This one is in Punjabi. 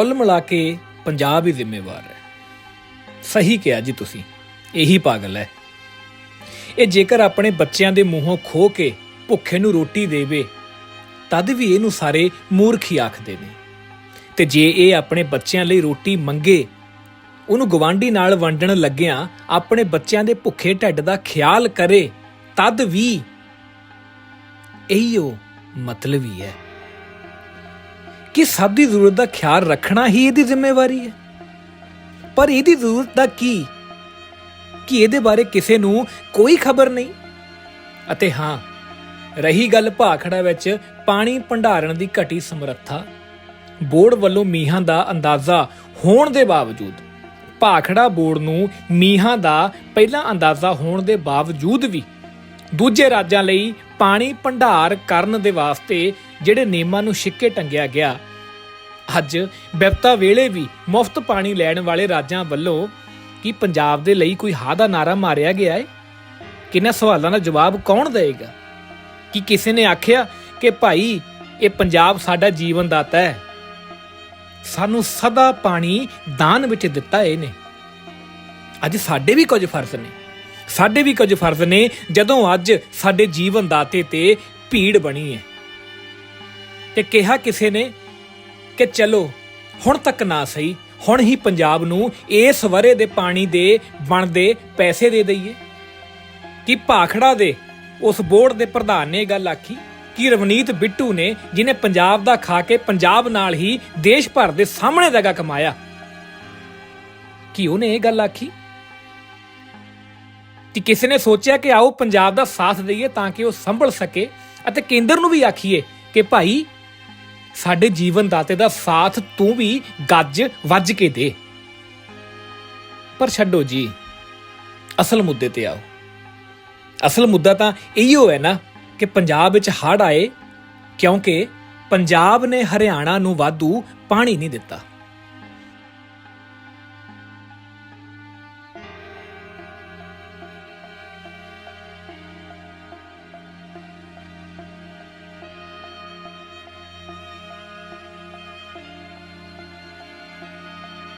ਕੁੱਲ ਮਿਲਾ ਕੇ ਪੰਜਾਬ ਹੀ ਜ਼ਿੰਮੇਵਾਰ ਹੈ। ਸਹੀ ਕਿਹਾ ਜੀ ਤੁਸੀਂ, ਇਹੀ ਪਾਗਲ ਹੈ। ਇਹ ਜੇਕਰ ਆਪਣੇ ਬੱਚਿਆਂ ਦੇ ਮੂੰਹੋਂ ਖੋ ਕੇ ਭੁੱਖੇ ਨੂੰ ਰੋਟੀ ਦੇਵੇ, ਤਦ ਵੀ ਇਹਨੂੰ ਸਾਰੇ ਮੂਰਖੀ ਆਖਦੇ ਨੇ। ਤੇ ਜੇ ਇਹ ਆਪਣੇ ਬੱਚਿਆਂ ਲਈ ਰੋਟੀ ਮੰਗੇ, ਉਹਨੂੰ ਗਵਾਂਢੀ ਨਾਲ ਵੰਡਣ ਲੱਗਿਆਂ ਆਪਣੇ ਬੱਚਿਆਂ ਦੇ ਭੁੱਖੇ ਢਿੱਡ ਦਾ ਖਿਆਲ ਕਰੇ, ਤਦ ਵੀ ਇਹੀ ਉਹ ਮਤਲਬ ਹੀ ਹੈ। ਕਿ ਸਭ ਦੀ ਜ਼ਰੂਰਤ ਦਾ ਖਿਆਲ ਰੱਖਣਾ ਹੀ ਇਹਦੀ ਜ਼ਿੰਮੇਵਾਰੀ ਹੈ। ਪਰ ਇਹਦੀ ਜ਼ਰੂਰਤ ਦਾ ਕੀ? ਕਿ ਇਹਦੇ ਬਾਰੇ ਕਿਸੇ ਨੂੰ ਕੋਈ ਖਬਰ ਨਹੀਂ। ਅਤੇ ਹਾਂ, ਰਹੀ ਗੱਲ ਭਾਖੜਾ ਵਿੱਚ ਪਾਣੀ ਭੰਡਾਰਨ ਦੀ ਘਟੀ ਸਮਰੱਥਾ, ਬੋਰਡ ਵੱਲੋਂ ਮੀਂਹਾਂ ਦਾ ਅੰਦਾਜ਼ਾ ਹੋਣ ਦੇ ਬਾਵਜੂਦ, ਭਾਖੜਾ ਬੋਰਡ ਨੂੰ ਮੀਂਹਾਂ ਦਾ ਪਹਿਲਾਂ ਅੰਦਾਜ਼ਾ ਹੋਣ ਦੇ ਬਾਵਜੂਦ ਵੀ ਦੂਜੇ ਰਾਜਾਂ ਲਈ ਪਾਣੀ ਭੰਡਾਰ ਕਰਨ ਦੇ ਵਾਸਤੇ ਜਿਹੜੇ ਨਿਯਮਾਂ ਨੂੰ ਛਿੱਕੇ ਟੰਗਿਆ ਗਿਆ। ਅੱਜ ਵਿਪਤਾ ਵੇਲੇ ਵੀ ਮੁਫਤ ਪਾਣੀ ਲੈਣ ਵਾਲੇ ਰਾਜਾਂ ਵੱਲੋਂ ਕੀ ਪੰਜਾਬ ਦੇ ਲਈ ਕੋਈ ਹਾ ਦਾ ਨਾਰਾ ਮਾਰਿਆ ਗਿਆ ਹੈ ਕਿੰਨਾ ਸਵਾਲਾਂ ਦਾ ਜਵਾਬ ਕੌਣ ਦੇਵੇਗਾ? ਕਿ ਕਿਸੇ ਨੇ ਆਖਿਆ ਕਿ ਭਾਈ, ਇਹ ਪੰਜਾਬ ਸਾਡਾ ਜੀਵਨ ਦਾਤਾ ਹੈ? ਸਾਨੂੰ ਸਦਾ ਪਾਣੀ ਦਾਨ ਵਿੱਚ ਦਿੱਤਾ ਇਹਨੇ। ਅੱਜ ਸਾਡੇ ਵੀ ਕੁਝ ਫਰਜ਼ ਨੇ। ਸਾਡੇ ਵੀ ਕੁਝ ਫਰਜ਼ ਨੇ ਜਦੋਂ ਅੱਜ ਸਾਡੇ ਜੀਵਨ ਦਾਤੇ ਤੇ ਭੀੜ ਬਣੀ ਹੈ। ਤੇ ਕਿਹਾ ਕਿਸੇ ਨੇ ਕਿ ਚਲੋ, ਹੁਣ ਤੱਕ ਨਾ ਸਹੀ, ਹੁਣ ਹੀ ਪੰਜਾਬ ਨੂੰ ਇਸ ਵਰੇ ਦੇ ਪਾਣੀ ਦੇ ਬਣਦੇ ਪੈਸੇ ਦੇ ਦਈਏ। ਕਿ ਭਾਖੜਾ ਦੇ ਉਸ ਬੋਰਡ ਦੇ ਪ੍ਰਧਾਨ ਨੇ ਇਹ ਗੱਲ ਆਖੀ? ਕਿ ਰਵਨੀਤ ਬਿੱਟੂ ਨੇ ਜਿਨੇ ਪੰਜਾਬ ਦਾ ਖਾ ਕੇ ਪੰਜਾਬ ਨਾਲ ਹੀ ਦੇਸ਼ ਭਰ ਦੇ ਸਾਹਮਣੇ ਜਗ੍ਹਾ ਕਮਾਇਆ, ਕਿ ਉਹਨੇ ਇਹ ਗੱਲ ਆਖੀ? ਕਿ ਕਿਸੇ ਨੇ ਸੋਚਿਆ ਕਿ ਆਓ ਪੰਜਾਬ ਦਾ ਸਾਥ ਦਈਏ ਤਾਂ ਕਿ ਉਹ ਸੰਭਲ ਸਕੇ? ਅਤੇ ਕੇਂਦਰ ਨੂੰ ਵੀ ਆਖੀਏ ਕਿ ਭਾਈ ਸਾਡੇ ਜੀਵਨ ਦਾਤੇ ਦਾ ਸਾਥ ਤੂੰ ਵੀ ਗੱਜ ਵੱਜ ਕੇ ਦੇ। ਪਰ ਛੱਡੋ ਜੀ, ਅਸਲ ਮੁੱਦੇ ਤੇ ਆਓ। ਅਸਲ ਮੁੱਦਾ ਤਾਂ ਇਹੋ ਹੈ ਨਾ ਕਿ ਪੰਜਾਬ ਵਿੱਚ ਹੜ੍ਹ ਆਏ ਕਿਉਂਕਿ ਪੰਜਾਬ ਨੇ ਹਰਿਆਣਾ ਨੂੰ ਵਾਧੂ ਪਾਣੀ ਨਹੀਂ ਦਿੱਤਾ।